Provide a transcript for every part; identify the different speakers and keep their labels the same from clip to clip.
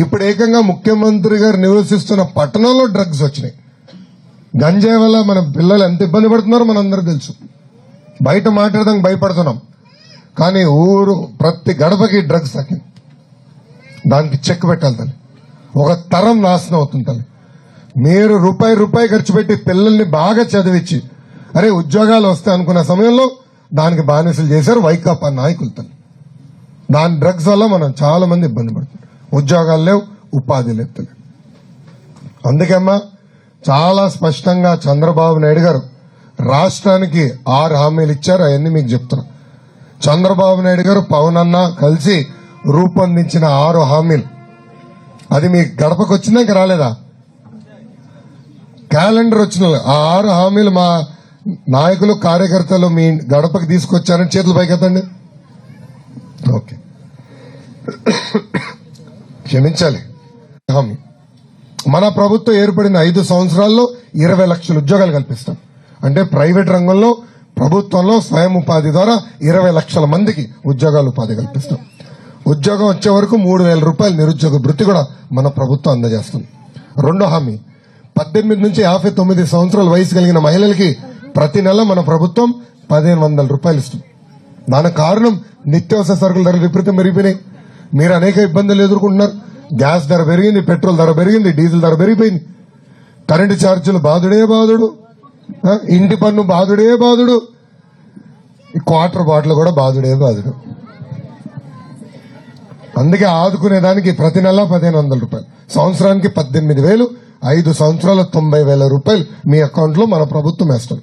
Speaker 1: ఇప్పుడు ఏకంగా ముఖ్యమంత్రి గారు నివసిస్తున్న పట్టణంలో డ్రగ్స్ వచ్చినాయి. గంజాయి వల్ల మన పిల్లలు ఎంత ఇబ్బంది పడుతున్నారో మనందరూ తెలుసు. బయట మాట్లాడదానికి భయపడుతున్నాం. కానీ ఊరు ప్రతి గడపకి డ్రగ్స్ తగ్గింది. దానికి చెక్ పెట్టాలి తల్లి. ఒక తరం నాశనం అవుతుంది తల్లి. మీరు రూపాయి రూపాయి ఖర్చు పెట్టి పిల్లల్ని బాగా చదివించి అరే ఉద్యోగాలు వస్తాయి అనుకున్న సమయంలో దానికి బానిసలు చేశారు వైకాపా నాయకులు తల్లి. దాని డ్రగ్స్ వల్ల మనం చాలా మంది ఇబ్బంది పడుతుంది ఉద్యోగాలు లేవు ఉపాధి లేవు తల్లి అందుకమ్మా చాలా స్పష్టంగా చంద్రబాబు నాయుడు గారు రాష్ట్రానికి ఆరు హామీలు ఇచ్చారు అవన్నీ మీకు చెప్తున్నా. చంద్రబాబు నాయుడు గారు పవన్ అన్న కలిసి రూపొందించిన ఆరు హామీలు. అది మీ గడపకు వచ్చిందా ఇంకా రాలేదా? క్యాలెండర్ వచ్చిన ఆ ఆరు హామీలు మా నాయకులు కార్యకర్తలు మీ గడపకి తీసుకొచ్చారని చేతులు పైకెత్తండి. ఓకే. క్షమించాలి. హామీ మన ప్రభుత్వం ఏర్పడిన ఐదు సంవత్సరాల్లో ఇరవై లక్షల ఉద్యోగాలు కల్పిస్తాం. అంటే ప్రైవేట్ రంగంలో ప్రభుత్వంలో స్వయం ఉపాధి ద్వారా ఇరవై లక్షల మందికి ఉద్యోగాలు ఉపాధి కల్పిస్తాం. ఉద్యోగం వచ్చే వరకు మూడు వేల రూపాయల నిరుద్యోగ వృత్తి కూడా మన ప్రభుత్వం అందజేస్తుంది. రెండో హామీ. పద్దెనిమిది నుంచి యాభై తొమ్మిది సంవత్సరాల వయసు కలిగిన మహిళలకి ప్రతి నెల మన ప్రభుత్వం పదిహేను వందల రూపాయలు ఇస్తుంది. దానికి కారణం నిత్యావసర సరుకుల ధరలు విపరీతం పెరిగిపోయినాయి. మీరు అనేక ఇబ్బందులు ఎదుర్కొంటున్నారు. గ్యాస్ ధర పెరిగింది పెట్రోల్ ధర పెరిగింది డీజిల్ ధర పెరిగిపోయింది. కరెంటు ఛార్జీలు బాధుడే బాధుడు. ఇంటి పన్ను బాధుడే బాధుడు. ఈ క్వార్టర్ బాటిల్ కూడా బాధుడే బాధుడు. అందుకే ఆదుకునేదానికి ప్రతి నెల పదిహేను వందల రూపాయలు. సంవత్సరానికి పద్దెనిమిది వేలు ఐదు సంవత్సరాల తొంభై వేల రూపాయలు మీ అకౌంట్లో మన ప్రభుత్వం వేస్తుంది.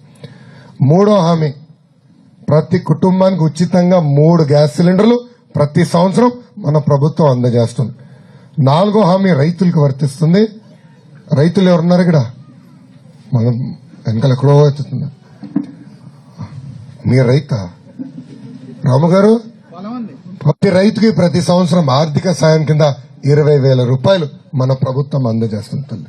Speaker 1: మూడో హామీ ప్రతి కుటుంబానికి ఉచితంగా మూడు గ్యాస్ సిలిండర్లు ప్రతి సంవత్సరం మన ప్రభుత్వం అందజేస్తుంది. నాలుగో హామీ రైతులకు వర్తిస్తుంది. రైతులు ఎవరున్నారు ఇక్కడ? మనం వెనకాల ఎక్కడో ఎత్తుతున్నారు మీ రైత. రాము గారు ప్రతి రైతుకి ప్రతి సంవత్సరం ఆర్థిక సాయం కింద ఇరవై వేల రూపాయలు మన ప్రభుత్వం అందజేస్తుంది తల్లి.